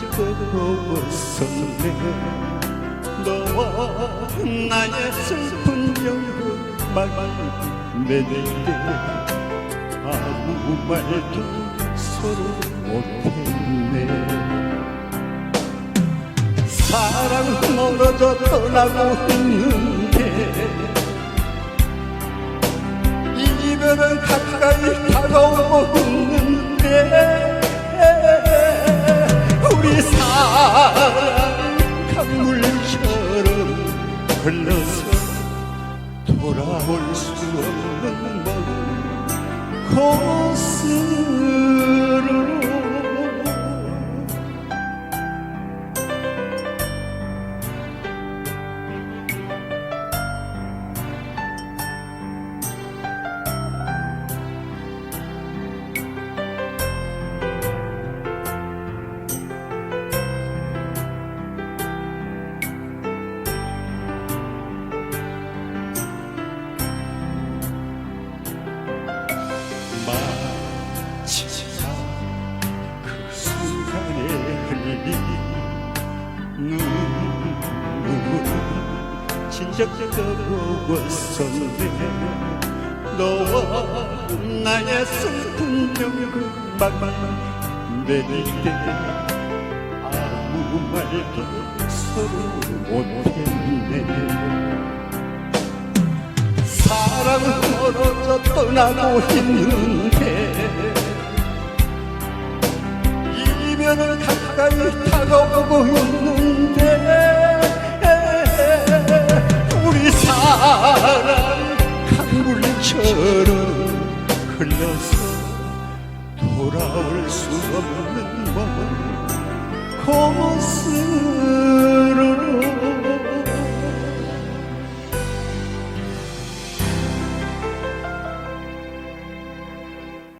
뜨거웠었네. 너와 나의 슬픈 연극만 내릴 때 아무 말도 서로 못했네. 사랑 멀어져 떠나고 있는데 흘러서 돌아올 수 없는 먼 곳으 눈물은 진작 뜨거웠었네 너와 나의 슬픈 연극만 내릴 때 아무 말도 서로 못했네. 사랑은 멀어져 떠나고 있는데 이별은 가까이 다가오고 있는데 우리 사랑 강물처럼 흘러서 돌아올 수 없는 먼